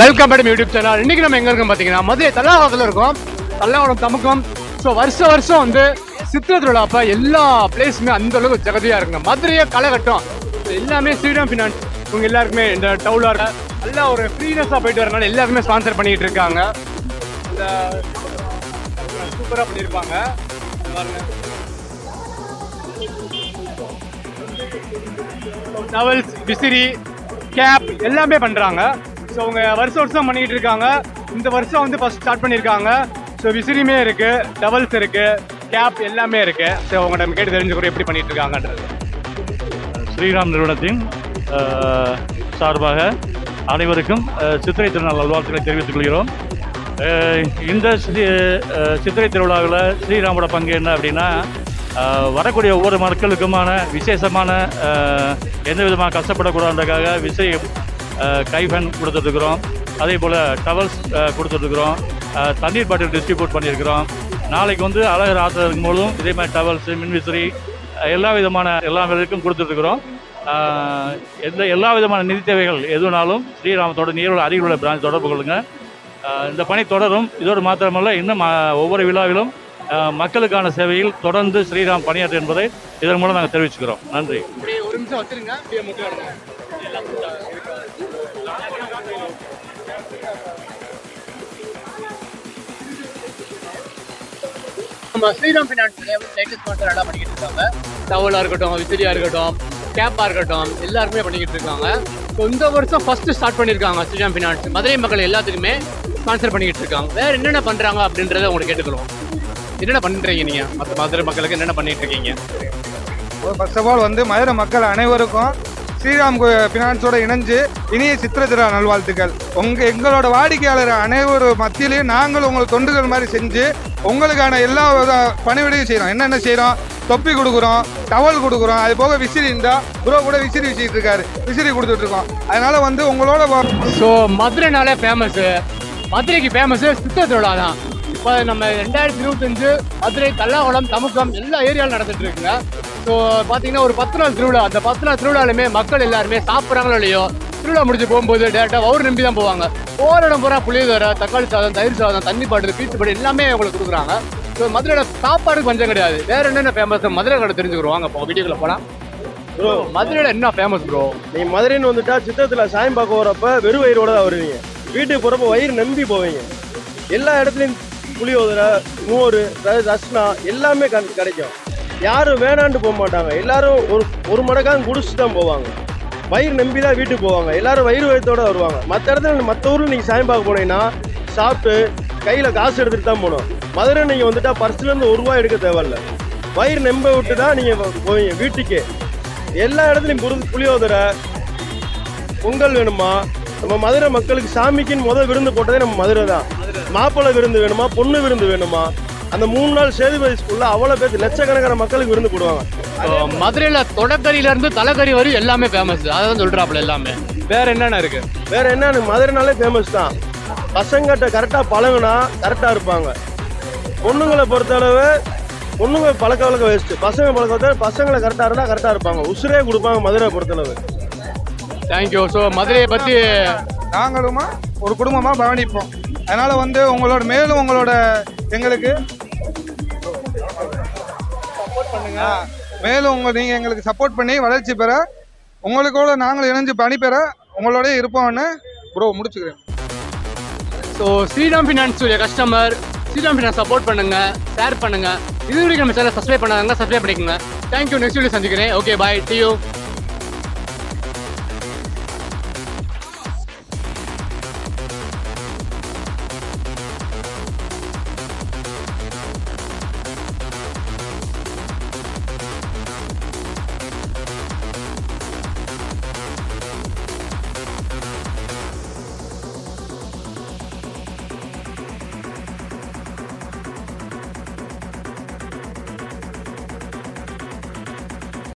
Welcome madam YouTube channel இன்னைக்கு நம்ம எங்க இருக்கோம் பாத்தீங்கன்னா மதுரை தல்லாவரத்தில் இருக்கோம். தல்லாவரம் தமுக்கம் ஸோ வருஷ வருஷம் வந்து சித்திர திருவிழா அப்ப எல்லா பிளேஸுமே அந்த அளவுக்கு ஜெகதியா இருக்குங்க. மதுரையே களகட்டம் எல்லாமே ஸ்ரீடம் ஃபினான்ஸ் இவங்க எல்லாருக்குமே இந்த டவுலர் நல்லா ஒரு ஃப்ரீனஸாக போயிட்டு வரனால எல்லாருமே ஸ்பான்சர் பண்ணிட்டு இருக்காங்க. இந்த சூப்பராக பண்ணியிருப்பாங்க டவல்ஸ் விசிறி கேப் எல்லாமே பண்ணுறாங்க ஸோ அவங்க வருஷம் வருஷம் பண்ணிட்டு இருக்காங்க. இந்த வருஷம் வந்து ஃபர்ஸ்ட் ஸ்டார்ட் பண்ணியிருக்காங்க ஸோ விசிறியுமே இருக்கு டபுள்ஸ் இருக்கு கேப் எல்லாமே இருக்கு. ஸோ அவங்க நம்ம கேட்டு தெரிஞ்சுக்கிறோம் எப்படி பண்ணிட்டு இருக்காங்கன்றது. ஸ்ரீராம் நிறுவனத்தின் சார்பாக அனைவருக்கும் சித்திரை திருநாள் நல்வாழ்த்துக்களை தெரிவித்துக் கொள்கிறோம். இந்த சித்திரை திருவிழாவில் ஸ்ரீராமோட பங்கு என்ன அப்படின்னா வரக்கூடிய ஒவ்வொரு மக்களுக்குமான விசேஷமான எந்த விதமாக கஷ்டப்படக்கூடாதுன்றக்காக விசை கை ஃபேன் கொடுத்துட்ருக்குறோம். அதே போல் டவல்ஸ் கொடுத்துட்ருக்குறோம். தண்ணீர் பாட்டில் டிஸ்ட்ரிபியூட் பண்ணியிருக்கிறோம். நாளைக்கு வந்து அழகர் ஆற்றுறதுக்கு மூலம் இதே மாதிரி டவல்ஸு மின்விசிறி எல்லா விதமான எல்லா விதத்துக்கும் கொடுத்துட்ருக்குறோம். எந்த எல்லா விதமான நிதி தேவைகள் எதுனாலும் ஸ்ரீராமத்தோட நீரோட அருகில் உள்ள பிரான்ச் தொடர்பு கொள்ளுங்க. இந்த பணி தொடரும். இதோடு மாத்திரமல்ல இன்னும் ஒவ்வொரு விழாவிலும் மக்களுக்கான சேவையில் தொடர்ந்து ஸ்ரீராம் பணியாற்று என்பதை இதன் மூலம் நாங்கள் தெரிவிச்சுக்கிறோம். நன்றி. நம்ம ஸ்ரீராம் ஃபினான்ஸ் லேட்டஸ்ட் ஸ்பான்சர் எல்லாம் பண்ணிக்கிட்டு இருக்காங்க. டவலாக இருக்கட்டும் விசிறியா இருக்கட்டும் கேப்பாக இருக்கட்டும் எல்லாருக்குமே பண்ணிக்கிட்டு இருக்காங்க. இந்த வருஷம் ஃபர்ஸ்ட் ஸ்டார்ட் பண்ணியிருக்காங்க ஸ்ரீராம் ஃபினான்ஸ் மதுரை மக்கள் எல்லாத்துக்குமே ஸ்பான்சர் பண்ணிக்கிட்டு இருக்காங்க. வேற என்னென்ன பண்ணுறாங்க அப்படின்றத உங்களுக்கு கேட்டுக்கிறோம் என்னென்ன பண்ணுறீங்க நீங்கள் மற்ற மதுரை மக்களுக்கு என்னென்ன பண்ணிட்டு இருக்கீங்க? ஃபர்ஸ்ட் ஆஃப் ஆல் வந்து மதுரை மக்கள் அனைவருக்கும் ஸ்ரீராம் ஃபினான்ஸோட இணைஞ்சு இனிய சித்திர திருவிழா நல்வாழ்த்துக்கள். உங்க எங்களோட வாடிக்கையாளர் அனைவரும் மத்தியிலையும் நாங்கள் உங்களுக்கு தொண்டுகள் மாதிரி செஞ்சு உங்களுக்கான எல்லா வித பணிவிடையும் செய்கிறோம் என்னென்ன செய்கிறோம் தொப்பி கொடுக்குறோம் டவல் கொடுக்குறோம். அது போக விசிறி இருந்தா ப்ரோ கூட விசிறி வச்சுட்டு இருக்காரு. விசிறி கொடுத்துட்டு இருக்கோம். அதனால வந்து உங்களோட ஸோ மதுரைனாலே ஃபேமஸு மதுரைக்கு ஃபேமஸ்ஸு சித்திர திருவிழா தான் இப்போ நம்ம ரெண்டாயிரத்தி இருபத்தஞ்சு மதுரை தல்லாகுளம் தமுக்கம் எல்லா ஏரியாவில் நடந்துட்டு இருக்குங்க. ஸோ பார்த்தீங்கன்னா ஒரு பத்து நாள் திருவிழா. அந்த பத்து நாள் திருவிழாலுமே மக்கள் எல்லாருமே சாப்பிட்றாங்களோ இல்லையோ திருவிழா முடிஞ்சு போகும்போது டேரெக்டாக வவுறு நம்பி தான் போவாங்க. போகிற இடம் பூரா புளியோதரை தக்காளி சாதம் தயிர் சாதம் தண்ணி பாட்டில் பீச்சு பாட்டில் எல்லாமே உங்களுக்கு கொடுக்குறாங்க. ஸோ மதுரையில் சாப்பாடுக்கு பஞ்சம் கிடையாது. வேற என்னென்ன ஃபேமஸ் மதுரை கடை தெரிஞ்சுக்கிறோம். வாங்க இப்போ வீடியோக்குள்ள போகலாம் ப்ரோ மதுரையில் என்ன ஃபேமஸ் ப்ரோ நீ மதுரைன்னு வந்துட்டா சித்தத்துல சாயம் பார்க்க வரப்ப வெறும் வயிறோட தான் வருவீங்க. வீட்டுக்கு போறப்ப வயிறு நம்பி போவீங்க. எல்லா இடத்துலையும் புளியோதரை மோர் ரஸ்னா எல்லாமே கிடைக்கும். யாரும் வேணான்ட்டு போக மாட்டாங்க. எல்லாரும் ஒரு ஒரு மடக்காங்க குடிச்சு தான் போவாங்க. வயிறு நம்பி தான் வீட்டுக்கு போவாங்க. எல்லாரும் வயிறு வயத்தோட வருவாங்க. மற்ற இடத்துல மற்ற ஊரில் நீங்கள் சாயம் பார்க்க போனீங்கன்னா சாப்பிட்டு கையில் காசு எடுத்துட்டு தான் போகணும். மதுரை நீங்கள் வந்துட்டா பர்ஸ்லேருந்து ஒரு ரூபா எடுக்க தேவையில்ல. வயிறு நம்ப விட்டு தான் நீங்கள் போவீங்க வீட்டுக்கே. எல்லா இடத்துலையும் புரி புளியோதரை பொங்கல் வேணுமா? நம்ம மதுரை மக்களுக்கு சாமிக்குன்னு முதல் விருந்து போட்டதே நம்ம மதுரை தான் மாப்பிள்ளை விருந்து வேணுமா? பொண்ணு விருந்து வேணுமா? அந்த மூணு நாள் சேதுபதி ஸ்கூல்ல அவ்வளோ பேர் லட்சக்கணக்கான மக்களுக்கு விருந்து போடுவாங்க. மதுரையில தொடக்கறியில இருந்து தலைக்கறி வரை எல்லாமே ஃபேமஸ் அதான் சொல்றாப்புல எல்லாமே. வேற என்னென்ன இருக்கு? வேற என்ன மதுரைனாலே ஃபேமஸ் தான். பசங்கிட்ட கரெக்டாக பழகுனா கரெக்டாக இருப்பாங்க. பொண்ணுங்களை பொறுத்தளவு பொண்ணுங்க பழக்க வழக்க வேஸ்ட்டு பசங்க பழக்க பசங்களை கரெக்டாக இருந்தால் கரெக்டாக இருப்பாங்க. உசுரே கொடுப்பாங்க மதுரை பொறுத்தளவு. தேங்க்யூ ஸோ மதுரையை பத்தி நாங்களுமா ஒரு குடும்பமா கவனிப்போம் அதனால வந்து உங்களோட மேலும் உங்களோட எங்களுக்கு? பண்ணுங்க. மேலும் உங்க நீங்க எங்களுக்கு சப்போர்ட் பண்ணி வளர்ச்சி பெற உங்களுக்கூட நாங்களும் இணைஞ்சு பணி பெற உங்களோட இருப்போம்னு ப்ரோ முடிச்சுக்கிறேன். So Shriram Finance customer Shriram Finance support பண்ணுங்க ஷேர் பண்ணுங்க. இது வரைக்கும் நம்ம சேனல் சப்ஸ்கிரைப் பண்ணாங்க சப்ஸ்கிரைப் பண்ணிக்கோங்க. தேங்க்யூ நெக்ஸ்ட் வீடியோ சந்திக்கிறேன். Okay bye due